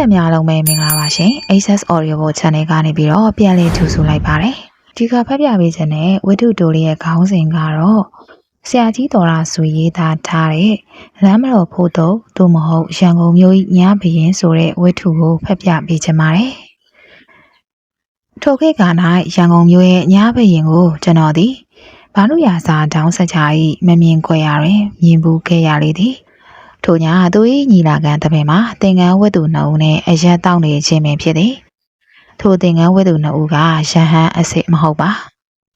ဖိတ်တယ်များလုံးပဲမင်္ဂလာပါရှင် Access Audio Channel ကနေပြီးတော့ပြန်လည်ကြိုဆိုလိုက်ပါတယ်ဒီကဖတ်ပြပေးခြင်းနဲ့ဝတ္ထုတိုလေးရဲ့ခေါင်းစဉ်ကတော့ဆရာကြီးတော်ရာဆိုရေးသားထားတဲ့လမ်းမတော်ဖို့တော့သို့မဟုတ်ရန်ကုန်မြို့ညဘရင်ဆိုတဲ့ဝတ္ထုကိုဖတ်ပြပေးခြင်းပါတယ်ထိုခေတ်က၌ရန်ကုန်မြို့ရဲ့ညဘရင်ကိုကျွန်တော်သည်ဘာလို့ရာစာတောင်းဆက်ချ၏မမြင်ခွဲရတွင်မြင်ဘူးခဲ့ရလေသည် ထို့ညသူ၏ညီလာခံတပင်မှာသင်္ကန်းဝတ်သူနှစ်ဦးနဲ့အရက်တောက်နေခြင်းပင်ဖြစ်သည်ထိုသင်္ကန်းဝတ်သူနှစ်ဦးကရဟန်းအစစ်မဟုတ်ပါ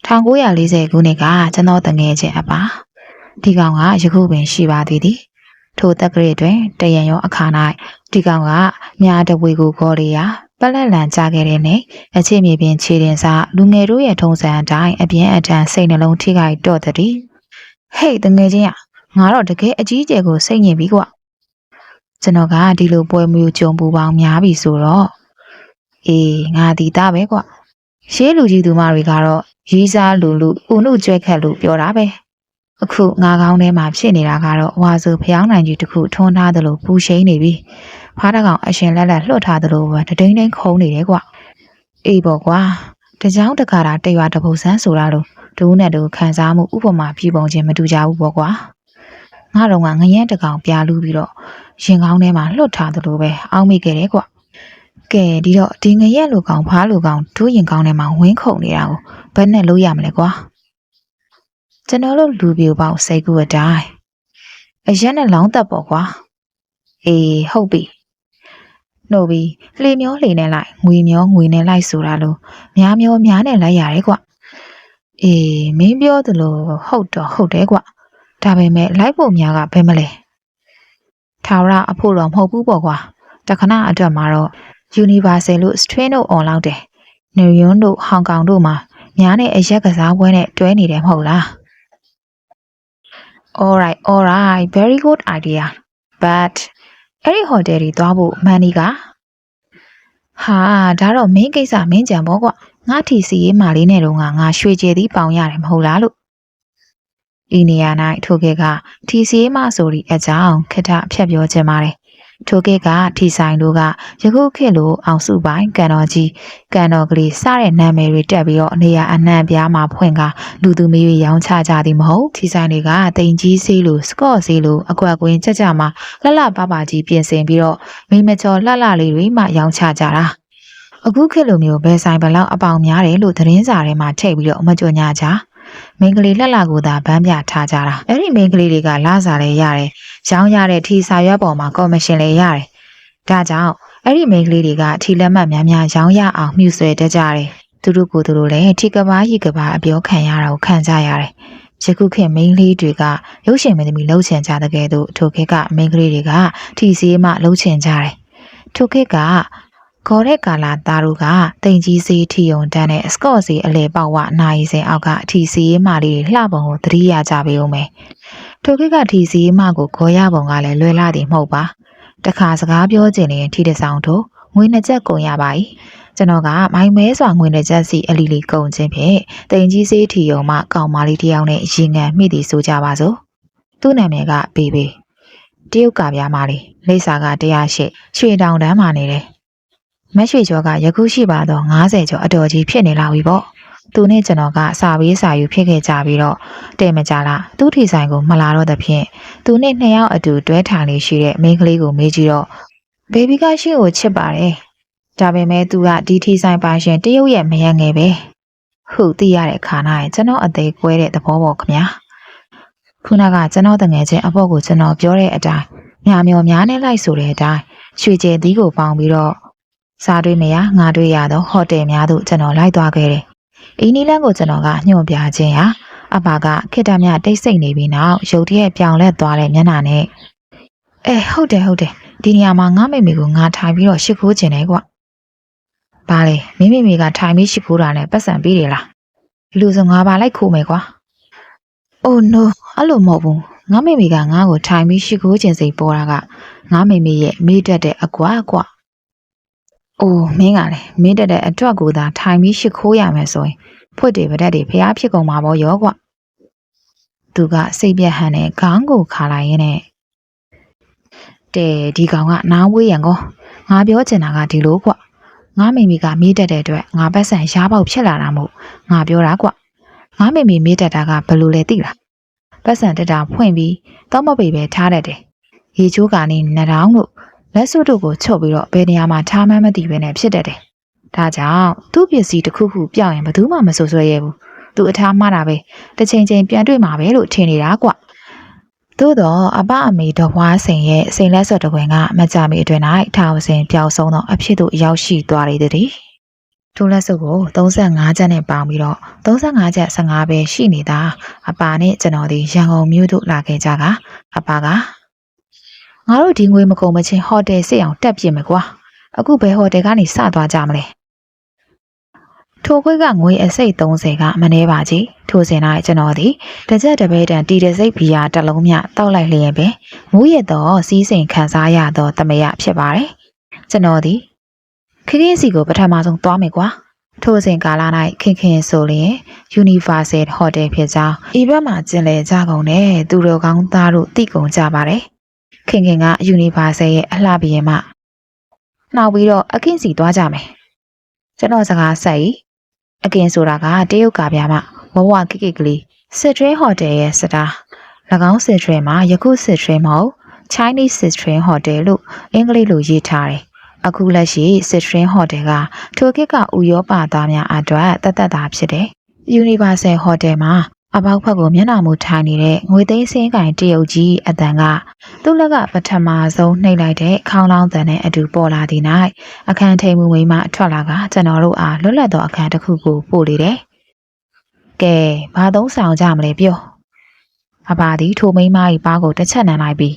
1940ခုနှစ်ကကျွန်တော်တငယ်ချင်းအပါဒီကောင်ကယခုပင်ရှိပါသေးသည်ထိုတက်ကလေးတွင်တရံရောအခါ၌ဒီကောင်ကမြားတဝေကိုခေါ်ရရာပလက်လန်ကြခဲ့တဲ့နဲ့အခြေမြေပြင်ခြေတင်စားလူငယ်တို့ရဲ့ထုံးစံအတိုင်းအပြင်းအထန်စိတ်နှလုံးထိခိုက်တော့သည်ဟေးတငယ်ချင်းက ငါတော့တကယ်အကြီးအကျယ်ကိုစိတ်ညစ်ပြီကွာကျွန်တော်ကဒီလိုပွဲမျိုးကြုံပူပေါင်းများပြီဆိုတော့အေးငါဒီသားပဲကွာရှေးလူကြီးသူမတွေကတော့ရီးစားလူလူဥနှုတ်ကြွက်ခက်လို့ပြောတာပဲအခုငါကောင်းထဲမှာဖြစ်နေတာကတော့ဝါဆိုဖျောင်းနိုင်ကြီးတစ်ခုထွန်းထားသလိုပူရှိန်နေပြီဖားတကောင်အရှင်လက်လက်လွှတ်ထားသလိုပဲတတိန်တိန်ခုံနေတယ်ကွာအေးပေါ့ကွာတကြောင်တကာတာတရွာတပုတ်ဆန်းဆိုတာလို့ဒူးနဲ့ဒူးခံစားမှုဥပမာပြပုံချင်းမတူကြဘူးပေါ့ကွာ ငါတော့ကငရဲတကောင်ပြားလူပြီးတော့ရင်ကောင်းထဲမှာလွတ်ထားသလိုပဲအောင်းမိခဲ့တယ်ကွကဲဒီတော့ဒီငရဲလူကောင်ဖားလူကောင်ဒူးရင်ကောင်းထဲမှာဝင်းခုန်နေတာကိုဘယ်နဲ့လုပ်ရမလဲကွာကျွန်တော်တို့လူပြိုပေါင်းစိတ်ကူအတိုင်းအရက်နဲ့လောင်းသက်ပေါ့ကွာအေးဟုတ်ပြီနှုတ်ပြီးလှေမျောလှေနဲ့လိုက်ငွေမျောငွေနဲ့လိုက်ဆိုတာလို့များမျောများနဲ့လိုက်ရတယ်ကွအေးမင်းပြောသလိုဟုတ်တော့ဟုတ်တယ်ကွ ဒါပေမဲ့လိုက်ဖို့များကဘယ်မလဲထာဝရအဖို့တော့မဟုတ်ဘူးပေါ့ကွာတခဏအတွက်မှာတော့ Universal လို့ Strain တို့ on လောက်တယ်နယူးယောက်တို့ဟောင်ကောင်တို့မှာများနဲ့အရက်ကစားပွဲနဲ့တွဲနေတယ်မဟုတ်လား All right all right very good idea but အဲ့ဒီဟိုတယ်တွေသွားဖို့မန်နီကဟာဒါတော့မင်းကိစ္စမင်းကြံပေါ့ကွာငါထီစီရေးမာလေးနဲ့တော့ငါငါရွှေကျဲသီးပေါင်ရတယ်မဟုတ်လားလို့ ဤနေရာ၌ထိုကဲကထီစီမဆိုရီအကြောင်းခထဖြတ်ပြောခြင်းပါတယ်ထိုကဲကထီဆိုင်တို့ကယခုခေတ်လိုအောင်စုပိုင်းကန်တော်ကြီးကန်တော်ကလေးစတဲ့နာမည်တွေတက်ပြီးတော့နေရာအနှံ့ပြားမှာဖွင့်ကလူသူမေးရောင်းချကြသည်မဟုတ်ထီဆိုင်တွေကတိမ်ကြီးဆေးလိုစကော့ဆေးလိုအကွက်ကွင်းကြကြမှာလှလှပပကြီးပြင်ဆင်ပြီးတော့မိမကျော်လှလှလေးတွေမှရောင်းချကြတာအခုခေတ်လိုမျိုးဘယ်ဆိုင်ဘလောက်အပေါင်များတယ်လို့သတင်းစာထဲမှာထည့်ပြီးတော့မကြော်ညာကြ မိန်းကလေးလက်လာကိုသာဗန်းပြထားကြတာအဲ့ဒီမိန်းကလေးတွေကလာစားလဲရတယ်ရောင်းရတဲ့ထီစာရွက်ပေါ်မှာကော်မရှင်လဲရတယ်ဒါကြောင့်အဲ့ဒီမိန်းကလေးတွေကထီလက်မှတ်များများရောင်းရအောင်မြှူဆွဲတတ်ကြတယ်သူတို့ကိုယ်သူတို့လည်းထီကဘာရီကဘာအပြောခံရတာကိုခံကြရတယ်ယခုခေတ်မိန်းကလေးတွေကရုပ်ရှင်မင်းသမီးလှုပ်ချင်ကြတဲ့ကဲ့သို့ထိုခေတ်ကမိန်းကလေးတွေကထီစီးမှလှုပ်ချင်ကြတယ်ထိုခေတ်က ခေါ်တဲ့ကာလာသားတို့ကတိမ်ကြီးစေးထီယုံတန်းနဲ့စကော့စီအလဲပေါဝနိုင်စင်အောက်ကအထီစီးမလေးတွေလှပုံကိုသတိရကြပေဦးမယ်။ထိုခေတ်ကထီစီးမကိုခေါ်ရပုံကလည်းလွယ်လာသည်မဟုတ်ပါ။တခါစကားပြောချင်ရင်ထီတစ်ဆောင်တို့ငွေနှစ်ချက်ကုန်ရပါ යි ။ကျွန်တော်ကမိုင်မဲစွာငွေနှစ်ချက်စီအလီလီကုန်ခြင်းဖြင့်တိမ်ကြီးစေးထီယုံမှကောင်မလေးတစ်ယောက်နဲ့ရင်ငံမိသည်ဆိုကြပါစို့။သူ့နာမည်ကဘေဘေ။တရုတ်ကပြားမလေးလိပ်စာကတရားရှိရွှေတောင်တန်းမှာနေတယ် မက်ရွှေကျော်ကယခုရှိပါတော့90ကျော်အတော်ကြီးဖြစ်နေလာပြီပေါ့သူနဲ့ကျွန်တော်ကစာပေးစာယူဖြစ်ခဲ့ကြပြီးတော့တဲ့မကြလားသူ့ထီဆိုင်ကိုမလာတော့တဲ့ဖြင့်သူနဲ့နှစ်ယောက်အတူတွဲထိုင်လေးရှိတဲ့မိန်းကလေးကိုမေးကြည့်တော့ဘေဘီကရှေ့ကိုချစ်ပါတယ်ဒါပေမဲ့သူကဒီထီဆိုင်ပိုင်ရှင်တရုတ်ရဲ့မရငယ်ပဲဟုတ်သိရတဲ့ခါ၌ကျွန်တော်အသေးကွဲတဲ့သဘောပေါ့ခင်ဗျာခုနကကျွန်တော်တငယ်ချင်းအဖို့ကိုကျွန်တော်ပြောတဲ့အတိုင်းညာမျောများနဲ့လိုက်ဆိုတဲ့အတိုင်းရွှေကျဲသီးကိုပေါင်ပြီးတော့ စားတွေ့မရငါတွေ့ရသောဟိုတယ်များသို့ကျွန်တော်လိုက်သွားခဲ့တယ်။အင်းနီလန်းကိုကျွန်တော်ကညွှန်ပြခြင်းဟာအဘကခိတ္တမြတိတ်ဆိတ်နေပြီးနောက်ရုတ်တရက်ပြောင်းလဲသွားတဲ့မျက်နှာနဲ့အဲဟုတ်တယ်ဟုတ်တယ်ဒီနေရာမှာငါမိမိကိုငါထိုင်ပြီးတော့ရှ िख ိုးခြင်းတယ်ကွ။ဘာလဲမိမိမိကထိုင်ပြီးရှ िख ိုးတာနဲ့ပတ်စံပေးတယ်လား။လူစုံငါပါလိုက်ခိုးမယ်ကွာ။ Oh no အဲ့လိုမဟုတ်ဘူး။ငါမိမိကငါ့ကိုထိုင်ပြီးရှ िख ိုးခြင်းစိတ်ပေါ်တာကငါမိမိရဲ့မေးတတ်တဲ့အကွာကွာ ။ အိုးမင်းကလည်းမင်းတက်တဲ့အတွက်ကိုသာထိုင်ပြီးရှ िख ိုးရမယ်ဆိုရင်ဖွတ်တွေဗဒက်တွေဖျားဖြစ်ကုန်မှာပေါ့ရောကွ။သူကစိတ်ပြက်ဟန်နဲ့ခေါင်းကိုခါလိုက်ရင်းနဲ့တဲဒီကောင်ကနားဝေးရန်ကောငါပြောချင်တာကဒီလိုကွငါမိမိကမေးတတ်တဲ့အတွက်ငါပတ်စံရှားပေါက်ဖြစ်လာတာမို့ငါပြောတာကွငါမိမိမေးတတ်တာကဘယ်လိုလဲသိလားပတ်စံတက်တာဖွင့်ပြီးတော့မပိပဲထားတတ်တယ်ရေချိုးကနေနထောင်လို့ လက်စွပ်တို့ကိုချုပ်ပြီးတော့ဘယ်နေရာမှာထားမှန်းမသိပဲနဲ့ဖြစ်တတ်တယ်ဒါကြောင့်သူ့ပစ္စည်းတစ်ခုခုပြောင်းရင်ဘယ်သူမှမဆိုဆွဲရဲဘူးသူအထားမှားတာပဲတစ်ချိန်ချိန်ပြန်တွေ့မှာပဲလို့ထင်နေတာကွသို့တော့အပအမေတော်ဝါစိန်ရဲ့စိန်လက်စော်တကွင်ကမကြမီအတွင်၌ထာဝစဉ်ပျောက်ဆုံးသောအဖြစ်သို့ရောက်ရှိသွားလေသည်။ထိုလက်စုပ်ကို35ကျပ်နဲ့ပေါင်ပြီးတော့35ကျပ်15ပဲရှိနေတာအပါနဲ့ကျွန်တော်ဒီရန်ကုန်မြို့သို့လာခဲ့ကြကအပါက ငါတို့ဒီငွေမကုန်မချင်းဟိုတယ်စစ်အောင်တက်ပြင်မယ်ကွာအခုဘယ်ဟိုတယ်ကနေစသွားကြမလဲထိုခွေးကငွေအစိတ်30ကမနှဲပါကြီးထိုစဉ်၌ကျွန်တော်သည်တစ်ချက်တစ်ပဲတန်တီတစိတ်ဘီယာတစ်လုံးမြတောက်လိုက်လျက်ပင်မူးရသောစီးစိမ်ခံစားရသောတမယဖြစ်ပါတယ်ကျွန်တော်သည်ခင်းခင်းစီကိုပထမဆုံးသွားမယ်ကွာထိုစဉ်ကာလ၌ခင်ခင်ဆိုလျင် Universal Hotel ဖြစ်ကြောင်းဤဘက်မှာကျင်လည်ကြကုန်တဲ့သူတော်ကောင်းသားတို့သိကုန်ကြပါတယ် ခင်ခင်က Universal ရဲ့အလှပြင်းမှနှောက်ပြီးတော့အခင်းစီသွားကြမယ်ကျွန်တော်စကားဆက်ဤအကင်ဆိုတာကတရုတ်ကပြားမှဝဝကိကိကလေးစစ်ထွေးဟိုတယ်ရဲ့စတာ၎င်းစစ်ထွေးမှာယခုစစ်ထွေးမဟုတ် Chinese Citrine Hotel လို့အင်္ဂလိပ်လိုရေးထားတယ်။အခုလက်ရှိ Citrine Hotel ကထိုခေတ်ကဥရောပသားများအတွက်တသက်တာဖြစ်တယ်။ Universal Hotel မှာအပေါက်ဖက်ကိုမျက်နှာမူထိုင်နေတဲ့ငွေသိန်းစင်းကင်တရုတ်ကြီးအတန်က သူ့လက်ကပထမဆုံးနှိပ်လိုက်တဲ့ခေါင်းလောင်းတန်နဲ့အတူပေါ်လာသည့်၌အခန်းထိန်မှုမိမထွက်လာကကျွန်တော်တို့အားလွတ်လပ်သောအခန်းတစ်ခုကိုပို့လေတယ်။ကဲဘာသုံးဆောင်ကြမလဲပြော။အပါသည်ထိုမိမ၏ပါးကိုတစ်ချက်နမ်းလိုက်ပြီး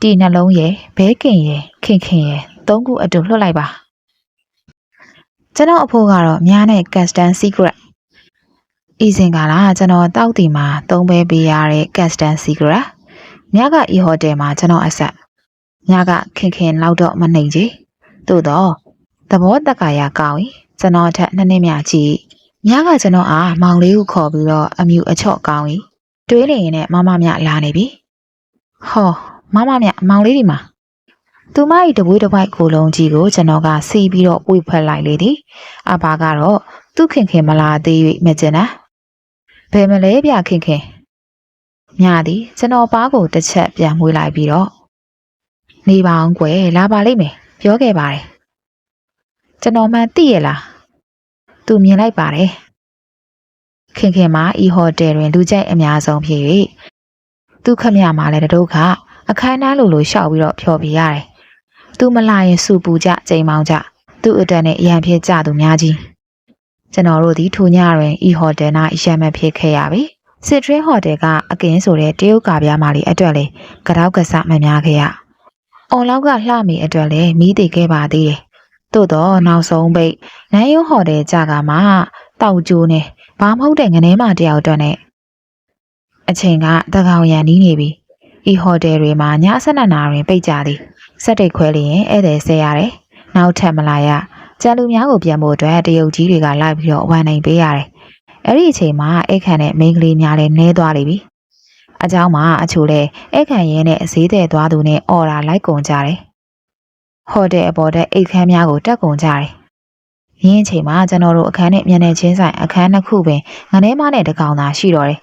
တီနှလုံးရဲ့ဘဲကင်ရဲ့ခင်ခင်ရဲ့သုံးခုအတူလွှတ်လိုက်ပါကျွန်တော်အဖိုးကတော့အများနဲ့ custom secret ဤစဉ်ကလာကျွန်တော်တောက်တီမှာသုံးပဲပေးရတဲ့ custom secret ညက e hotel မှာကျွန်တော်အဆက်ညကခင်ခင်လောက်တော့မနှိမ်ကြီးသို့တော့သဘောတက္ကရာကောင်းရင်ကျွန်တော်ထက်နှစ်နှစ်မြကြီးညကကျွန်တော်အားမောင်လေးကိုခေါ်ပြီးတော့အမြူအချော့ကောင်းရင်တွေးနေရင်နဲ့မမမြလာနေပြီဟောမမမြမောင်လေးဒီမှာသူမ၏တပွေးတစ်ပိုက်ကိုလုံးကြီးကိုကျွန်တော်ကစီးပြီးတော့ပွေဖက်လိုက်လေသည်အဘာကတော့သူခင်ခင်မလာသေး၍မကျင်နာဘယ်မလဲဗျခင်ခင် ညသည်ကျွန်တော်ပါးကိုတစ်ချက်ပြန်မွေးလိုက်ပြီးတော့နေပါအောင်ကွယ်လာပါလိမ့်မယ်ပြောခဲ့ပါတယ်ကျွန်တော်မှသိရလားသူမြင်လိုက်ပါတယ်ခင်ခင်မှာဤဟိုတယ်တွင်လူကြိုက်အများဆုံးဖြစ်၍သူခမရမှာလည်းတတို့ကအခမ်းအနားလိုလိုရှောက်ပြီးတော့ဖျော်ပြရတယ်။သူမလာရင်စူပူကြချိန်မောင်းကြသူ့အတွက်နဲ့အရန်ဖြစ်ကြသူများကြီး။ကျွန်တော်တို့ဒီထိုညတွင်ဤဟိုတယ်၌ရံမဖြစ်ခဲ့ရပြီ။ စစ်ထရင်းဟိုတယ်ကအကင်းဆိုတဲ့တရုတ်ကာပြားမာလီအတွက်လေကြောက်ကဆမများခဲ့ရ။အွန်လောက်ကလှမီအတွက်လေမီးတိတ်ခဲ့ပါသေးတယ်။သို့တော့နောက်ဆုံးပိတ်နန်းရုံးဟိုတယ်ကြကမှတောက်ကျိုးနဲ့ဘာမဟုတ်တဲ့ငနေမတယောက်အတွက်နဲ့အချိန်ကတကောင်ရန်နီးနေပြီဤဟိုတယ်တွေမှာည7နာရီတွင်ပိတ်ကြသည်စက်တိတ်ခွဲလျင်ဧည့်သည်ဆဲရတယ်နောက်ထပ်မလာရကျန်လူများကိုပြန်ဖို့အတွက်တရုတ်ကြီးတွေကလိုက်ပြီးတော့ဝန်နိုင်ပေးရတယ် အဲ့ဒီအချိန်မှာအိတ်ခန့်နဲ့မိန်းကလေးများလည်းနှဲသွားလိမ့်ပြီအเจ้าမှာအချို့လဲအိတ်ခန့်ရဲနဲ့အစည်းတဲ့သွားသူနဲ့အော်ရာလိုက်ကုန်ကြတယ်ဟိုတယ်အပေါ်တဲ့အိတ်ခမ်းများကိုတက်ကုန်ကြတယ်ရင်းအချိန်မှာကျွန်တော်တို့အခန်းနဲ့မျက်နှာချင်းဆိုင်အခန်းနှစ်ခုပင်ငနေမနဲ့တကောင်သာရှိတော့တယ်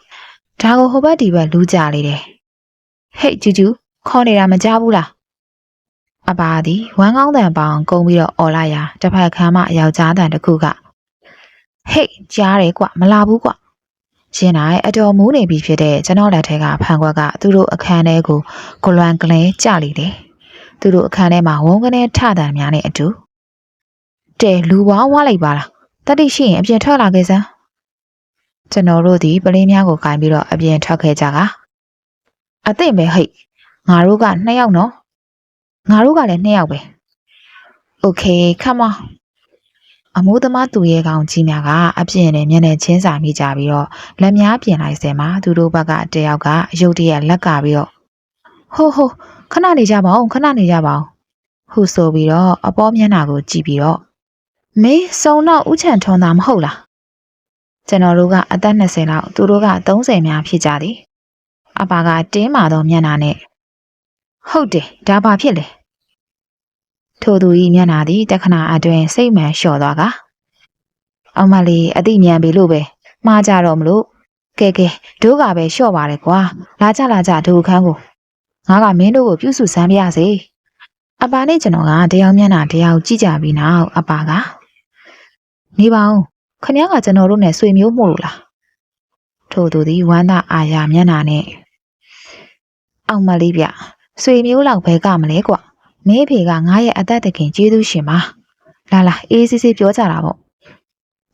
ဒါကိုဟိုဘက်ဒီဘက်လူးကြလေးတယ်ဟေ့ကျူကျူခေါ်နေတာမကြဘူးလားအပါသည်ဝမ်းကောင်းတန်ပေါင်ကုန်းပြီးတော့អော်လိုက်ရာတစ်ဖက်ခမ်းမယောက်ျားတန်တစ်ခုက ဟိတ်ကြားတယ်ကွမလာဘူးကွရှင်နိုင်အတော်မိုးနေပြီဖြစ်တဲ့ကျွန်တော်လက်ထဲကဖန်ခွက်ကသူတို့အခန်းထဲကိုဂလွန်ကလေးကြလိတယ်သူတို့အခန်းထဲမှာဝုန်းကနေထတာများနဲ့အတူတဲလူဝါဝါလိုက်ပါလားတတိရှိရင်အပြင်ထွက်လာခဲ့စမ်းကျွန်တော်တို့ဒီပလင်းများကိုကင်ပြီးတော့အပြင်ထွက်ခဲ့ကြတာအသိပဲဟိတ်ငါတို့ကနှစ်ယောက်နော်ငါတို့ကလည်းနှစ်ယောက်ပဲ Okay come on အမိုးသမားသူရဲကောင်ကြီးများကအပြင်နဲ့မျက်နှာချင်းစာမိကြပြီးတော့လက်များပြင်လိုက်စဲမှာသူတို့ဘက်ကတယောက်ကအယုတ်တရက်လက်ကပြီးတော့ဟိုးဟိုးခဏနေကြပါဦးခဏနေကြပါဦးဟုဆိုပြီးတော့အပေါ်မျက်နှာကိုကြည့်ပြီးတော့မေးစုံတော့ဥချန်ထုံးတာမဟုတ်လားကျွန်တော်တို့ကအသက်20လောက်သူတို့က30များဖြစ်ကြသည်အပါကတင်းမာသောမျက်နှာနဲ့ဟုတ်တယ်ဒါဘာဖြစ်လဲ ထို့သူ၏မျက်နှာသည်တခဏအတွင်းစိတ်မှန်လျှော့သွားက။အမလေးအတိမြန်ပြီလို့ပဲမှားကြတော့မလို့ကဲကဲဒုကပဲလျှော့ပါတယ်ကွာလာကြလာကြဒုခန်းကိုငါကမင်းတို့ကိုပြုစုစမ်းပြစေ။အပါနဲ့ကျွန်တော်ကတယောက်မျက်နှာတယောက်ကြည့်ကြပြီးနောက်အပါကနေပါဦးခမည်းကကျွန်တော်တို့နဲ့ဆွေမျိုးမို့လို့လားထို့သူသည်ဝမ်းသာအာရမျက်နှာနဲ့အောင်မလေးဗျဆွေမျိုးလောက်ဘဲကမလဲကွ မင်းအဖေကငါရဲ့အသက်တခင်ကျေးဇူးရှင်ပါလာလာအေးစစ်စစ်ပြောကြတာပေါ့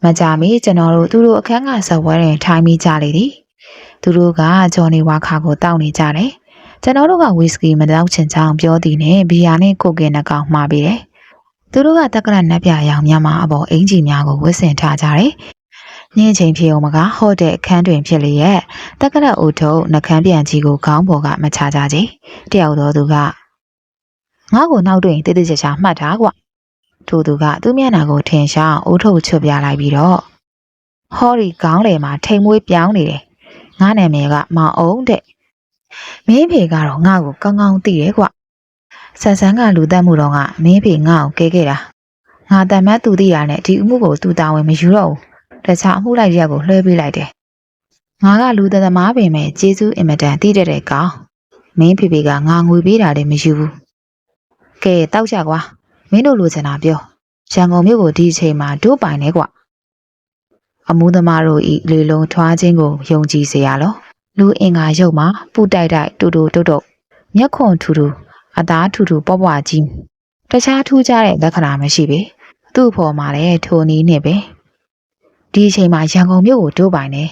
မကြမီကျွန်တော်တို့သူတို့အခန်းကဇဝဲရင်ထိုင်းမိကြလေသည်သူတို့ကဂျော်နီဝါခါကိုတောက်နေကြတယ်ကျွန်တော်တို့ကဝီစကီမတောက်ချင်ချောင်းပြောသည်နဲ့ဘီယာနဲ့ကိုကင်နှကောင်မှားပြီးတယ်သူတို့ကတက်ကရနက်ပြရောင်များမှာအပေါ်အင်ဂျီများကိုဝတ်ဆင်ထားကြတယ်။ညင်ချိန်ဖြစ်အောင်မကဟော့တဲ့အခန်းတွင်ဖြစ်လျက်တက်ကရအိုထုတ်နှကန်းပြန်ကြီးကိုခေါင်းပေါ်ကမချကြကြ။တယောက်တော့သူက ငါ့ကိုနောက်တွင်တိတိကျကျမှတ်တာကွ။ထို့သူကသူ့မျက်နှာကိုထင်ရှားအိုးထုတ်ချွတ်ပြလိုက်ပြီးတော့ဟောဒီခေါင်းလေမှာထိမ်မွေးပြောင်းနေတယ်။ငါနာမည်ကမောင်အောင်တဲ့။မင်းဖေကတော့ငါ့ကိုကောင်းကောင်းသိတယ်ကွ။ဆန်ဆန်းကလူတက်မှုတော့ကမင်းဖေငါ့ကိုကဲခဲ့တာ။ငါတမ်းမတ်သူသိတာနဲ့ဒီအမှုကိုသူတာဝန်မယူတော့ဘူး။တခြားအမှုလိုက်ရက်ကိုလွှဲပေးလိုက်တယ်။ငါကလူသက်သမားပင်မဲ့ကျေးဇူးအင်မတန်တည်တဲ့တဲ့ကောင်။မင်းဖေဖေကငါငွေပေးတာလည်းမယူဘူး။ ကဲတောက်ကြကွာ။မင်းတို့လိုချင်တာပြော။ရန်ကုန်မြို့ကိုဒီအချိန်မှာတို့ပိုင်နေကွ။အမှုသမားတို့ဤလေလုံးထွားခြင်းကိုယုံကြည်စေရလော။လူအင်္ဂါရုပ်မှာပူတိုက်တိုက်တူတူတုတ်တုတ်မျက်ခွန်ထူထူအသားထူထူပွားပွားကြီးတခြားထူးခြားတဲ့လက္ခဏာမရှိပေသူ့ဖော်မှာလည်းထိုနည်းနဲ့ပဲဒီအချိန်မှာရန်ကုန်မြို့ကိုတိုးပိုင်နေ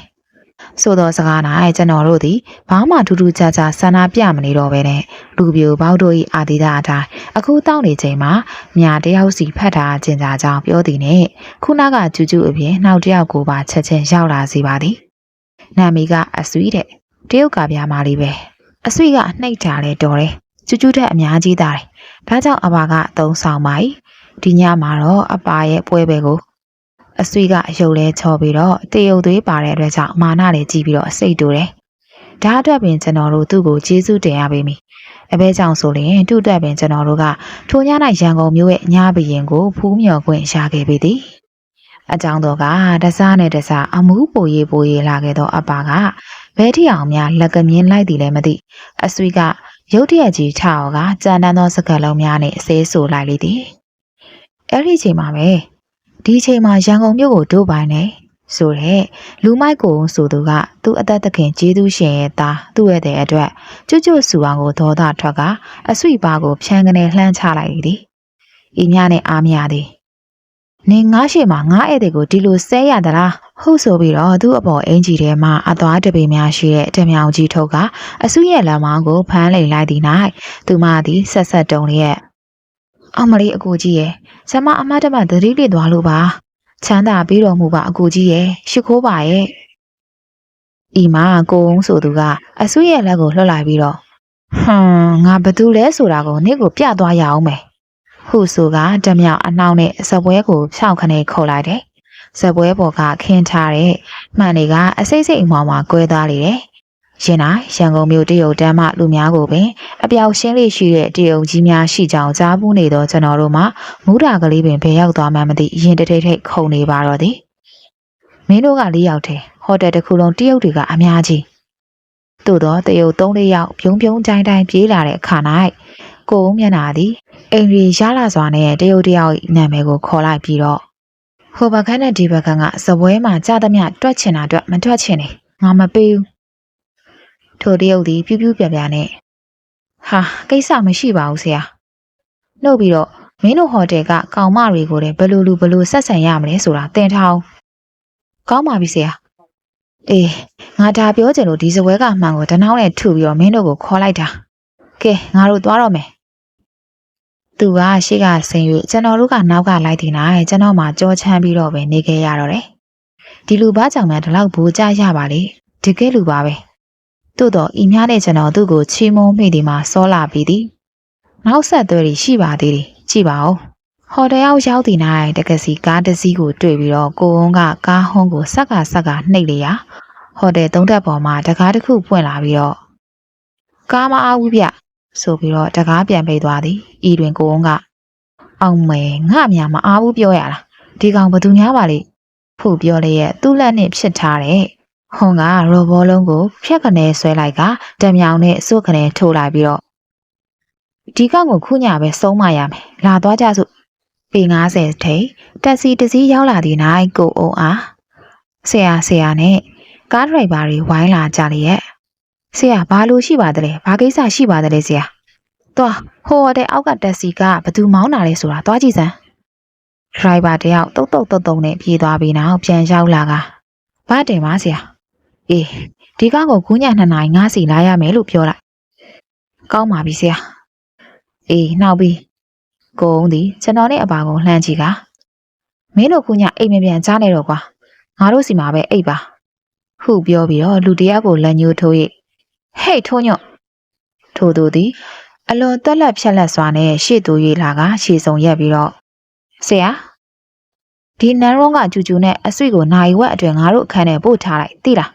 ဆိုတော့စကား၌ကျွန်တော်တို့သည်ဘာမှထူးထူးခြားခြားဆန္ဒပြမနေတော့ဘဲနဲ့လူပြိုပေါက်တို့၏အာတိဒအတိုင်းအခုတောင်းနေချိန်မှာမြာတယောက်စီဖတ်ထားခြင်းကြကြောင်းပြောသည်နဲ့ခုနကကျူးကျူးအပြင်နောက်တယောက်ကိုပါချက်ချင်းရောက်လာစီပါသည်နာမည်ကအဆွေးတဲ့တရုတ်ကပြားမလေးပဲအဆွေးကနှိပ်တာလဲတော်တယ်ကျူးကျူးတဲ့အများကြီးသားတယ်ဒါကြောင့်အဘာကသုံးဆောင်ပါ යි ဒီညမှာတော့အပါရဲ့ပွဲပဲကို အဆွေကအယုတ်လဲချော်ပြီးတော့တရုတ်သွေးပါတဲ့အတွက်ကြောင့်မာနလေးကြည့်ပြီးတော့စိတ်တူတယ်ဒါအတွက်ပင်ကျွန်တော်တို့သူ့ကိုကျေးဇူးတင်ရပေးမိအဘဲကြောင့်ဆိုရင်သူ့အတွက်ပင်ကျွန်တော်တို့ကထိုည၌ရန်ကုန်မြို့ရဲ့ညဘရင်ကိုဖူးမြော်ခွင့်ရခဲ့ပေသည်အကြောင်းတော့ကတစားနဲ့တစားအမှုပူရေးပူရေးလာခဲ့သောအပါကဘဲထီအောင်များလက်ကမြင်းလိုက်သည်လည်းမသိအဆွေကရုတ်တရက်ကြီးထအောင်ကကြံတန်းသောစကားလုံးများနဲ့အသေးဆိုလိုက်လေသည်အဲ့ဒီချိန်မှာပဲ ဒီချိန်မှာရန်ကုန်မြို့ကိုတို့ပိုင်နေဆိုတဲ့လူမိုက်ကိုဆိုသူကသူ့အသက်သခင်ကျေးဇူးရှင်ရဲ့သားသူ့ရဲ့တဲ့အတွက်ကျွတ်ကျွတ်ဆူအောင်ကိုဒေါသထွက်ကအဆွိပါကိုဖြန်းကနေလှမ်းချလိုက်သည်။ဤညနဲ့အားမရသည်။နင်ငါရှိမှာငါဧည့်သည်ကိုဒီလိုဆဲရသလားဟုတ်ဆိုပြီးတော့သူ့အပေါ်အင်ကြီးထဲမှာအသွားတပေများရှိတဲ့တမြောင်ကြီးထုတ်ကအဆုရဲ့လက်မောင်းကိုဖမ်းလိမ်လိုက်သည်၌သူမသည်ဆက်ဆက်တုံလျက် အမလေးအကူကြီးရဲ့ဆမအမတ်တမသတိလစ်သွားလို့ပါချမ်းသာပြီးတော်မူပါအကူကြီးရဲ့ရှိခိုးပါရဲ့ဤမှာကိုုံဆိုသူကအဆုရဲ့လက်ကိုလှုပ်လိုက်ပြီးတော့ဟွန်းငါဘသူလဲဆိုတာကိုနေ့ကိုပြသွားရအောင်မယ်ဟုဆိုကတမြောင်အနှောင်းနဲ့စပွဲကိုဖြောက်ခနဲ့ခုတ်လိုက်တယ်ဇပွဲပေါ်ကခင်းထားတဲ့မှန်တွေကအစိမ့်စိမ့်အမောင်မှာကွဲသွားလေတယ်။ ရင်တိုင်းရန်ကုန်မြို့တရုတ်တန်းမှလူများကိုပင်အပြောက်ရှင်းလေးရှိတဲ့တရုတ်ကြီးများရှိကြောင်းကြားပူးနေတော့ကျွန်တော်တို့မှမူးတာကလေးပင်ဘယ်ရောက်သွားမှမသိရင်တထိတ်ထိတ်ခုန်နေပါတော့သည်။မင်းတို့ကလေးယောက်တည်းဟိုတယ်တစ်ခုလုံးတရုတ်တွေကအများကြီး။သို့တော့တရုတ်၃လေးယောက်ပြုံးပြုံးကြိုင်းတိုင်းပြေးလာတဲ့အခါ၌ကိုဦးမျက်နာသည်အိမ်ရီရလာစွာနဲ့တရုတ်တယောက်နာမည်ကိုခေါ်လိုက်ပြီးတော့ဟိုဘက်ခန်းနဲ့ဒီဘက်ကကစပွဲမှာကြာသမျှတွက်ချင်တာအတွက်မတွက်ချင်နေငါမပေးဘူး ထိုတရုတ်သည်ပြူးပြူးပြပြနဲ့ဟာကိစ္စမရှိပါဘူးဆရာနှုတ်ပြီးတော့မင်းတို့ဟိုတယ်ကကောင်မတွေကိုလည်းဘယ်လိုလူဘယ်လိုဆက်ဆံရမလဲဆိုတာသင်ထားအောင်ကောင်းပါပြီဆရာအေးငါဒါပြောချင်လို့ဒီစပွဲကမှန်ကိုတနှောင်းနဲ့ထုပြီးတော့မင်းတို့ကိုခေါ်လိုက်တာကဲငါတို့သွားတော့မယ်သူကရှေ့ကဆင်း၍ကျွန်တော်တို့ကနောက်ကလိုက်တင်လာကျွန်တော်မှကြောချမ်းပြီးတော့ပဲနေခဲ့ရတော့တယ်ဒီလူဘာကြောင့်မှဒီလောက်ဘူကြရပါလေတကယ်လူပါပဲ သို့တော့ဤများနဲ့ကျွန်တော်သူ့ကိုချီးမုန်းမိဒီမှာစောလာပြီးသည်နောက်ဆက်သွဲတွေရှိပါသေးတယ်ကြည့်ပါဦးဟိုတယ်ရောက်ရောက်တည်နိုင်တက္ကစီကားတစ်စီးကိုတွေ့ပြီးတော့ကိုဝန်းကကားဟုံးကိုဆက်ကဆက်ကနှိပ်လိုက်ရဟိုတယ်သုံးထပ်ပေါ်မှာတကားတစ်ခုပွင့်လာပြီးတော့ကားမအားဘူးဗျဆိုပြီးတော့တကားပြန်ပိတ်သွားသည်ဤတွင်ကိုဝန်းကအောင်မယ်ငါမြမအားဘူးပြောရလားဒီကောင်ဘသူများပါလိဖို့ပြောလျက်သူ့လက်နဲ့ဖြစ်ထားတယ် ဟွန်ကရောဘောလုံးကိုဖြက်ကနေဆွဲလိုက်ကတံမြောင်နဲ့စွတ်ကနေထိုးလိုက်ပြီးတော့ဒီကောင်ကိုခုညာပဲဆုံးမရမယ်လာသွားကြစို့ပေ90ထိတ်တက်စီတစ်စီးရောက်လာသည့်နိုင်ကိုအောင်အားဆရာဆရာနဲ့ကားဒရိုက်ဘာတွေဝိုင်းလာကြလျက်ဆရာဘာလို့ရှိပါသလဲဘာကိစ္စရှိပါသလဲဆရာသွားဟိုတဲ့အောက်ကတက်စီကဘသူမောင်းတာလဲဆိုတာသွားကြည့်စမ်းဒရိုက်ဘာတယောက်တုတ်တုတ်တုတ်တုတ်နဲ့ပြေးသွားပြီးနောက်ပြန်ရောက်လာကဘာတင်ပါဆရာ အေးဒီကောင်ကိုကူးညနှစ်နိုင်ငါးစီလာရမယ်လို့ပြောလိုက်ကောင်းပါပြီဆရာအေးနှောက်ပြီကိုုံဒီကျွန်တော်နဲ့အပါကိုလှမ်းကြည့်ကမင်းတို့ကူးညအိမ်မပြန်ကြားနေတော့ကွာငါတို့စီမှာပဲအိပ်ပါဟုပြောပြီးတော့လူတရားကိုလက်ညှိုးထိုး၍ဟေ့ထိုးညွတ်ထို့သူသည်အလွန်တက်လက်ဖြက်လက်စွာနဲ့ရှေ့သူ၍လာကရှေ့ဆုံရက်ပြီးတော့ဆရာဒီနန်းရုံးကကျူကျူနဲ့အဆွေကိုနိုင်ဝက်အတွင်ငါတို့အခန်းထဲပို့ထားလိုက်သိလား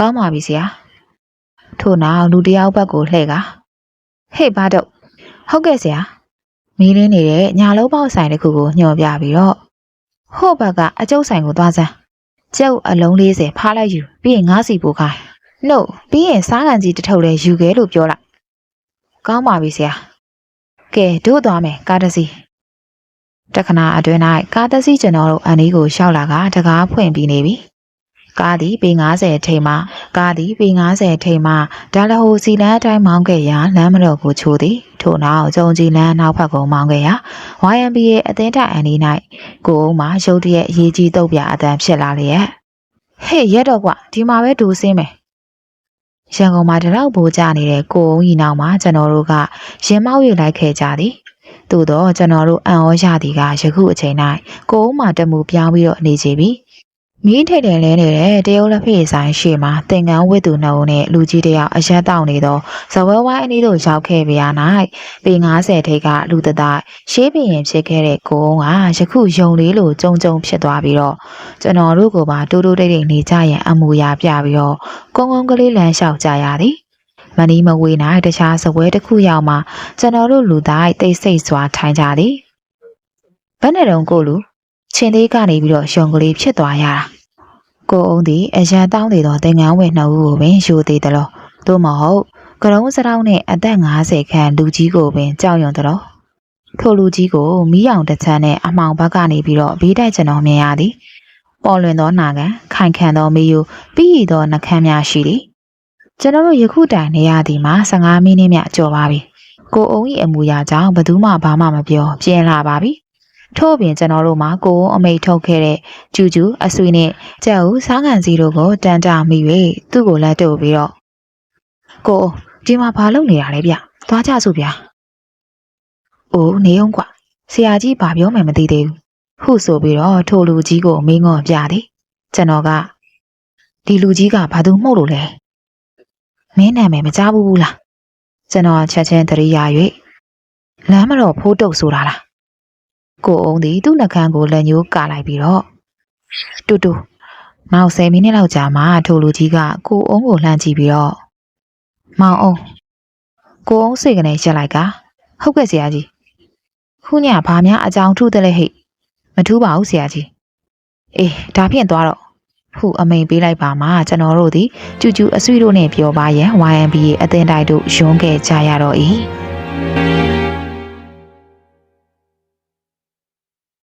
ကောင်းပါပြီဆရာထို့နောက်လူတစ်ယောက်ဘက်ကိုလှည့်ကဟေ့ဘာတော့ဟုတ်ကဲ့ဆရာမီးလင်းနေတဲ့ညာလုံးပေါက်ဆိုင်တစ်ခုကိုညှော်ပြပြီးတော့ဟို့ဘက်ကအကျုပ်ဆိုင်ကိုသွားစမ်းကျုပ်အလုံး40ဖားလိုက်ယူပြီးရင်ငါးစီပို့ခိုင်းနှုတ်ပြီးရင်စားကန်ကြီးတစ်ထုပ်လဲယူခဲ့လို့ပြောလိုက်ကောင်းပါပြီဆရာကဲတို့သွားမယ်ကားတစ်စီးတခဏအတွင်း၌ကားတစ်စီးကျွန်တော်တို့အန်ဒီကိုရှောက်လာကတကားဖွင့်ပြီးနေပြီ ကားသည်ပေ90ထိပ်မှကားသည်ပေ90ထိပ်မှဒါလဟိုစီလန်းအတိုင်းမောင်းခဲ့ရာလမ်းမတော်ကိုချိုးသည်ထို့နောက်ကြုံကြီးလန်းနောက်ဘက်ကိုမောင်းခဲ့ရာ YMBA အသင်းတိုင်အန်ဒီ၌ကိုအုံးမှာရုတ်တရက်အရေးကြီးတုတ်ပြအတန်ဖြစ်လာလျက်ဟေ့ရက်တော့ကွဒီမှာပဲဒူစင်းမယ်ရန်ကုန်မှာတရောက်ပိုးကြနေတဲ့ကိုအုံးကြီးနောက်မှာကျွန်တော်တို့ကရင်မောက်ရိလိုက်ခဲ့ကြသည်သို့တော့ကျွန်တော်တို့အံ့ဩရသည်ကယခုအချိန်၌ကိုအုံးမှာတမှုပြောင်းပြီးတော့နေကြပြီ မင်းထိတ်တယ်လဲနေတဲ့တရုတ်လက်ဖေးဆိုင်ရှေ့မှာသင်္ကန်းဝတ်သူနှုတ်နဲ့လူကြီးတယောက်အရက်တောက်နေသောဇဝဲဝိုင်းအနည်းသို့ရောက်ခဲ့ပြရ၌ပေ90ထိတ်ကလူတသားရှေးပင်ရင်ဖြစ်ခဲ့တဲ့ကိုအုံးကယခုယုံလေးလိုကြုံကြုံဖြစ်သွားပြီးတော့ကျွန်တော်တို့ကပါတိုးတိုးတိတ်တိတ်နေကြရန်အမူအရာပြပြီးတော့ကုန်းကုန်းကလေးလမ်းလျှောက်ကြရသည်မနီမဝေ၌တခြားစပွဲတစ်ခုရောက်မှကျွန်တော်တို့လူသားတိတ်ဆိတ်စွာထိုင်ကြသည်ဘယ်နဲ့တော့ကိုလူ ချင်းသေးကနေပြီးတော့ရှုံကလေးဖြစ်သွားရတာကိုအုံးသည်အရန်တောင်းနေသောသင်္ကန်းဝယ်နှုတ်ကိုပင်ယူသေးတယ်လို့သို့မဟုတ်ကရုံးစတောင်းနဲ့အသက်50ခန့်လူကြီးကိုပင်ကြောက်ရွံ့တယ်လို့ထိုလူကြီးကိုမီးရောင်တစ်ချမ်းနဲ့အမှောင်ဘက်ကနေပြီးတော့ဘေးတိုက်ကျွန်တော်မြင်ရသည်ပေါ်လွင်သောနာခံခိုင်ခံသောမေယိုပြီးရသောနှကမ်းများရှိသည်ကျွန်တော်တို့ယခုတိုင်နေရသည်မှာ15မိနစ်မြကျော်ပါပြီကိုအုံဤအမူအရာကြောင့်ဘယ်သူမှဘာမှမပြောပြင်လာပါပြီ ထို့ပြင်ကျွန်တော်တို့မှာကိုအုံအမိတ်ထုတ်ခဲ့တဲ့ကျူကျူအဆွေနဲ့ကြက်ဦးစားကန်စီတို့ကိုတန်တာမိ၍သူ့ကိုလက်တို့ပြီးတော့ကိုဒီမှာဘာလုပ်နေရလဲဗျသွားကြစို့ဗျာအိုးနေအောင်ကွာဆရာကြီးဘာပြောမှမသိသေးဘူးဟုဆိုပြီးတော့ထိုလူကြီးကိုမင်းငေါ့ပြသည်ကျွန်တော်ကဒီလူကြီးကဘာသူမှုတ်လို့လဲမင်းနာမည်မကြားဘူးဘူးလားကျွန်တော်ချက်ချင်းတရိယာ၍လမ်းမတော်ဖိုးတုပ်ဆိုတာလား ကိုအုံးသည်သူ့နှကန်းကိုလက်ညှိုးကလိုက်ပြီးတော့တူတူနောက်10မိနစ်လောက်ကြာမှထိုလူကြီးကကိုအုံးကိုလှမ်းကြည့်ပြီးတော့မောင်အောင်ကိုအုံးစိတ်ကနေရက်လိုက်ကဟုတ်ကဲ့ဆရာကြီးခုညဘာများအကြောင်းထုတယ်လဲဟိတ်မထူးပါဘူးဆရာကြီးအေးဒါဖြင့်သွားတော့ဟုအမိန်ပေးလိုက်ပါမှာကျွန်တော်တို့သည်ကျူကျူအဆွေတို့နဲ့ပြောပါရန် YMBA အသင်းတိုက်တို့ရုံးခဲ့ကြရတော့၏